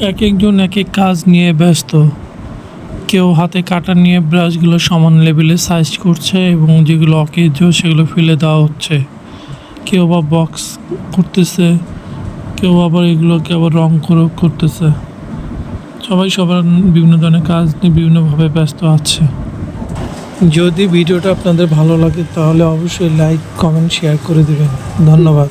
এক একজন এক এক কাজ নিয়ে ব্যস্ত। কেউ হাতে কাটা নিয়ে ব্রাশগুলো সমান লেভেলে সাইজ করছে এবং যেগুলো অকেজ সেগুলো ফেলে দেওয়া হচ্ছে। কেউ বা বক্স করতেছে কেউ আবার এগুলোকে আবার রং করে করতেছে। সবাই সবার বিভিন্ন ধরনের কাজ নিয়ে বিভিন্নভাবে ব্যস্ত আছে। যদি ভিডিওটা আপনাদের ভালো লাগে তাহলে অবশ্যই লাইক কমেন্ট শেয়ার করে দেবেন। ধন্যবাদ।